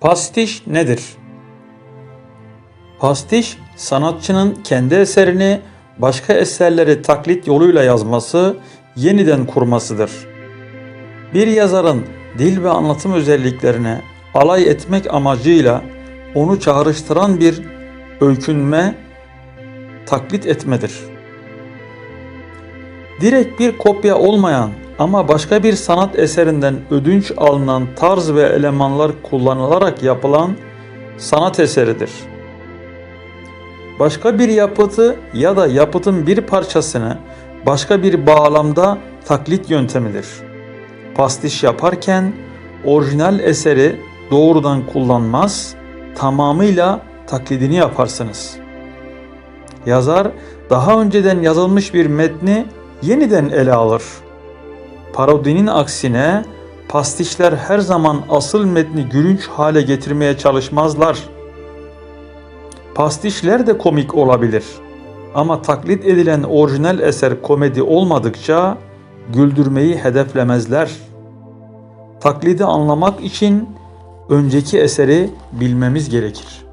Pastiş nedir? Pastiş, sanatçının kendi eserini başka eserleri taklit yoluyla yazması, yeniden kurmasıdır. Bir yazarın dil ve anlatım özelliklerine alay etmek amacıyla onu çağrıştıran bir öykünme, taklit etmedir. Direkt bir kopya olmayan ama başka bir sanat eserinden ödünç alınan tarz ve elemanlar kullanılarak yapılan sanat eseridir. Başka bir yapıtı ya da yapıtın bir parçasını başka bir bağlamda taklit yöntemidir. Pastiş yaparken orijinal eseri doğrudan kullanmaz, tamamıyla taklidini yaparsınız. Yazar daha önceden yazılmış bir metni yeniden ele alır. Parodinin aksine pastişler her zaman asıl metni gülünç hale getirmeye çalışmazlar. Pastişler de komik olabilir. Ama taklit edilen orijinal eser komedi olmadıkça güldürmeyi hedeflemezler. Taklidi anlamak için önceki eseri bilmemiz gerekir.